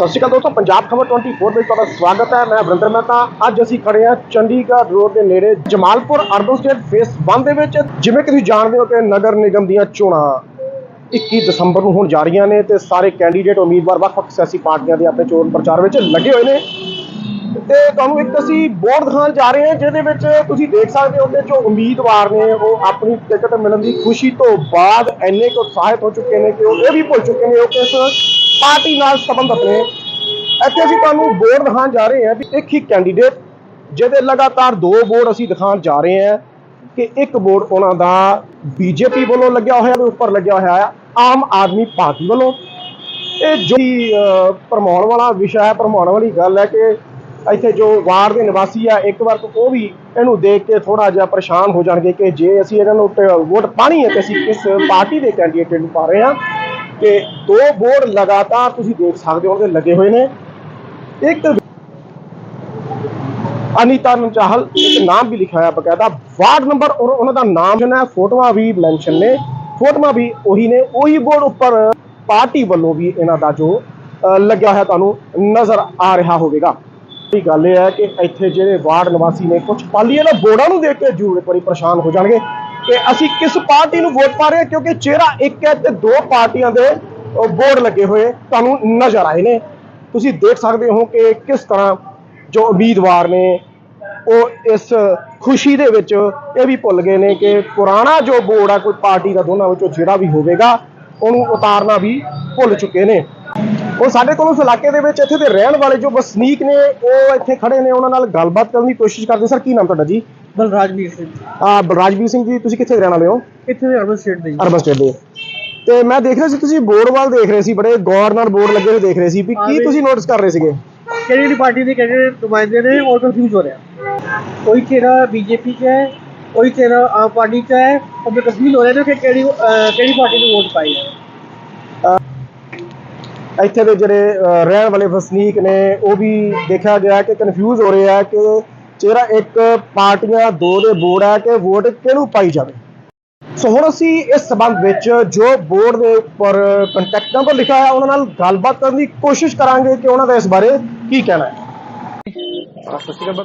ਸਤਿ ਸ਼੍ਰੀ ਅਕਾਲ ਦੋਸਤੋ, ਪੰਜਾਬ ਖਬਰ 24 ਵਿੱਚ ਤੁਹਾਡਾ ਸਵਾਗਤ ਹੈ। ਮੈਂ ਵਰਿੰਦਰ ਮਹਿਤਾ। ਅੱਜ ਅਸੀਂ ਖੜੇ ਹਾਂ ਚੰਡੀਗੜ੍ਹ ਰੋਡ ਦੇ ਨੇੜੇ ਜਮਾਲਪੁਰ ਅਰਬਨ ਸਟੇਟ ਫੇਸ 1 ਦੇ ਵਿੱਚ। ਜਿਵੇਂ ਕਿ ਤੁਸੀਂ ਜਾਣਦੇ ਹੋ ਕਿ ਨਗਰ ਨਿਗਮ ਦੀਆਂ ਚੋਣਾਂ 21 ਦਸੰਬਰ ਨੂੰ ਹੋਣ ਜਾ ਰਹੀਆਂ ਨੇ ਤੇ ਸਾਰੇ ਕੈਂਡੀਡੇਟ ਉਮੀਦਵਾਰ, ਵੱਖ-ਵੱਖ ਸਿਆਸੀ ਪਾਰਟੀਆਂ ਦੇ ਆਪਣੇ ਚੋਣ ਪ੍ਰਚਾਰ ਵਿੱਚ ਲੱਗੇ ਹੋਏ ਨੇ। ਤੇ ਤੁਹਾਨੂੰ ਇੱਕ ਅਸੀਂ ਬੋਰਡ ਦਿਖਾਉਣ ਜਾ ਰਹੇ ਹਾਂ, ਜਿਹਦੇ ਵਿੱਚ ਤੁਸੀਂ ਦੇਖ ਸਕਦੇ ਹੋ ਕਿ ਜੋ ਉਮੀਦਵਾਰ ਨੇ, ਉਹ ਆਪਣੀ ਟਿਕਟ ਮਿਲਣ ਦੀ ਖੁਸ਼ੀ ਤੋਂ ਬਾਅਦ ਇੰਨੇ ਕੁ ਉਤਸ਼ਾਹਿਤ ਹੋ ਚੁੱਕੇ ਨੇ ਕਿ ਉਹ ਇਹ ਵੀ ਭੁੱਲ ਚੁੱਕੇ ਨੇ ਉਹ ਕਿਸ ਪਾਰਟੀ ਨਾਲ ਸੰਬੰਧਿਤ ਨੇ। ਇੱਥੇ ਅਸੀਂ ਤੁਹਾਨੂੰ ਬੋਰਡ ਦਿਖਾਉਣ ਜਾ ਰਹੇ ਹਾਂ ਵੀ ਇੱਕ ਹੀ ਕੈਂਡੀਡੇਟ ਜਿਹਦੇ ਲਗਾਤਾਰ ਦੋ ਬੋਰਡ ਅਸੀਂ ਦਿਖਾਉਣ ਜਾ ਰਹੇ ਹਾਂ ਕਿ ਇੱਕ ਬੋਰਡ ਉਹਨਾਂ ਦਾ ਬੀਜੇਪੀ ਵੱਲੋਂ ਲੱਗਿਆ ਹੋਇਆ ਤੇ ਉੱਪਰ ਲੱਗਿਆ ਹੋਇਆ ਹੈ ਆਮ ਆਦਮੀ ਪਾਰਟੀ ਵੱਲੋਂ। ਇਹ ਜੋ ਕਿ, ਭਰਮਾਉਣ ਵਾਲਾ ਵਿਸ਼ਾ ਹੈ ਭਰਮਾਉਣ ਵਾਲੀ ਗੱਲ ਹੈ ਕਿ ਇੱਥੇ ਜੋ ਵਾਰਡ ਦੇ ਨਿਵਾਸੀ ਆ ਇੱਕ ਵਾਰ ਤਾਂ ਉਹ ਵੀ ਇਹਨੂੰ ਦੇਖ ਕੇ ਥੋੜਾ ਜਿਹਾ ਪਰੇਸ਼ਾਨ ਹੋ ਜਾਣਗੇ ਕਿ ਜੇ ਅਸੀਂ ਇਹਨਾਂ ਨੂੰ ਵੋਟ ਪਾਣੀ ਹੈ ਤੇ ਅਸੀਂ ਕਿਸ ਪਾਰਟੀ ਦੇ ਕੈਂਡੀਡੇਟ ਨੂੰ ਪਾ ਰਹੇ ਹਾਂ। ਕਿ ਦੋ ਬੋਰਡ ਲਗਾਤਾਰ ਤੁਸੀਂ ਦੇਖ ਸਕਦੇ ਹੋ ਉਹਦੇ ਲੱਗੇ ਹੋਏ ਨੇ। ਇੱਕ ਅਨੀਤਾ ਚਾਹਲ ਇੱਕ ਨਾਮ ਵੀ ਲਿਖਿਆ ਹੋਇਆ ਬਕਾਇਦਾ। ਵਾਰਡ ਨੰਬਰ ਔਰ ਉਹਨਾਂ ਦਾ ਨਾਮ ਜੋ ਫੋਟੋਆਂ ਵੀ ਮੈਂਸ਼ਨ ਨੇ। ਫੋਟੋਆਂ ਵੀ ਉਹੀ ਨੇ। ਉਹੀ ਬੋਰਡ ਉੱਪਰ ਪਾਰਟੀ ਵੱਲੋਂ ਵੀ ਇਹਨਾਂ ਦਾ ਜੋ ਅਹ, ਲੱਗਿਆ ਹੋਇਆ ਤੁਹਾਨੂੰ ਨਜ਼ਰ ਆ ਰਿਹਾ ਹੋਵੇਗਾ। ਇਹ ਗੱਲ ਇਹ ਹੈ ਕਿ ਇੱਥੇ ਜਿਹੜੇ ਵਾਰਡ ਨਿਵਾਸੀ ਨੇ ਕੁਝ ਪਾਲੀਏ ਨਾ ਬੋਰਡਾਂ ਨੂੰ ਦੇਖ ਕੇ ਜ਼ਰੂਰ ਇੱਕ ਵਾਰੀ ਪਰੇਸ਼ਾਨ ਹੋ ਜਾਣਗੇ। ਕਿ ਅਸੀਂ ਕਿਸ ਪਾਰਟੀ ਨੂੰ ਵੋਟ ਪਾ ਰਹੇ ਹਾਂ? ਕਿਉਂਕਿ ਚਿਹਰਾ ਇੱਕ ਹੈ ਤੇ ਦੋ ਪਾਰਟੀਆਂ ਦੇ ਬੋਰਡ ਲੱਗੇ ਹੋਏ ਤੁਹਾਨੂੰ ਨਜ਼ਰ ਆਏ ਨੇ। ਤੁਸੀਂ ਦੇਖ ਸਕਦੇ ਹੋ ਕਿ ਕਿਸ ਤਰ੍ਹਾਂ ਜੋ ਉਮੀਦਵਾਰ ਨੇ, ਉਹ ਇਸ ਖੁਸ਼ੀ ਦੇ ਵਿੱਚ ਇਹ ਵੀ ਭੁੱਲ ਗਏ ਨੇ ਕਿ ਪੁਰਾਣਾ ਜੋ ਬੋਰਡ ਆ, ਕੋਈ ਪਾਰਟੀ ਦਾ ਦੋਨਾਂ ਵਿੱਚੋਂ ਜਿਹੜਾ ਵੀ ਹੋਵੇਗਾ, ਉਹਨੂੰ ਉਤਾਰਨਾ ਵੀ ਭੁੱਲ ਚੁੱਕੇ ਨੇ। ਉਹ ਸਾਡੇ ਕੋਲ ਉਸ ਇਲਾਕੇ ਦੇ ਵਿੱਚ ਇੱਥੇ ਦੇ ਰਹਿਣ ਵਾਲੇ ਜੋ ਵਸਨੀਕ ਨੇ, ਉਹ ਇੱਥੇ ਖੜੇ ਨੇ, ਉਹਨਾਂ ਨਾਲ ਗੱਲਬਾਤ ਕਰਨ ਦੀ ਕੋਸ਼ਿਸ਼ ਕਰਦੇ। ਸਰ, ਕੀ ਨਾਮ ਤੁਹਾਡਾ ਜੀ? ਬਲਰਾਜਵੀਰ ਸਿੰਘ। ਆ ਬਲਰਾਜਵੀਰ ਸਿੰਘ ਜੀ ਤੁਸੀਂ ਕਿੱਥੇ ਦੇ ਰਹਿਣ ਵਾਲੇ ਹੋ? ਇੱਥੇ ਦੇ ਅਰਬਨ ਸਟੇਟ ਦੇ ਜੀ। ਅਰਬਨ ਸਟੇਟ ਦੇ। ਤੇ ਮੈਂ ਦੇਖ ਰਿਹਾ ਸੀ ਤੁਸੀਂ ਬੋਰਡ ਵੱਲ ਦੇਖ ਰਹੇ ਸੀ ਬੜੇ ਗੌਰ ਨਾਲ ਬੋਰਡ ਲੱਗੇ ਹੋਏ ਦੇਖ ਰਹੇ ਸੀ ਵੀ ਹਾਂ ਕੀ ਤੁਸੀਂ ਨੋਟਿਸ ਕਰ ਰਹੇ ਸੀਗੇ? ਕਿਹੜੀ ਪਾਰਟੀ ਦੇ ਕਿਹੜੇ ਨੁਮਾਇੰਦੇ ਨੇ ਔਰ ਕੰਫਿਊਜ਼ ਹੋ ਰਿਹਾ। ਕੋਈ ਚਿਹਰਾ ਬੀਜੇਪੀ 'ਚ ਹੈ ਕੋਈ ਚਿਹਰਾ ਆਮ ਪਾਰਟੀ 'ਚ ਹੈ ਔਰ ਮੈਂ ਕੰਫਿਊਜ਼ ਹੋ ਰਿਹਾ ਨੇ ਕਿ ਕਿਹੜੀ ਅਹ, ਕਿਹੜੀ ਪਾਰਟੀ ਨੂੰ ਵੋਟ ਪਾਈ ਹੈ। ਇੱਥੇ ਦੇ ਜਿਹੜੇ ਰਹਿਣ ਵਾਲੇ ਵਸਨੀਕ ਨੇ ਉਹ ਵੀ ਦੇਖਿਆ ਗਿਆ ਕਿ ਕਨਫਿਊਜ਼ ਹੋ ਰਹੇ ਆ ਕਿ ਚਿਹਰਾ ਇੱਕ ਪਾਰਟੀਆਂ ਦੋ ਦੇ ਬੋਰਡ ਹੈ ਕਿ ਵੋਟ ਕਿਹਨੂੰ ਪਾਈ ਜਾਵੇ? ਸੋ ਹੁਣ ਅਸੀਂ ਇਸ ਸਬੰਧ ਵਿੱਚ ਜੋ ਬੋਰਡ ਦੇ ਉੱਪਰ ਕੰਟੈਕਟ ਨੰਬਰ ਲਿਖਿਆ ਹੋਇਆ, ਉਹਨਾਂ ਨਾਲ ਗੱਲਬਾਤ ਕਰਨ ਦੀ ਕੋਸ਼ਿਸ਼ ਕਰਾਂਗੇ ਕਿ ਉਹਨਾਂ ਦਾ ਇਸ ਬਾਰੇ ਕੀ ਕਹਿਣਾ ਹੈ। ਸਤਿ ਸ਼੍ਰੀ ਅਕਾਲ ਮੈਂ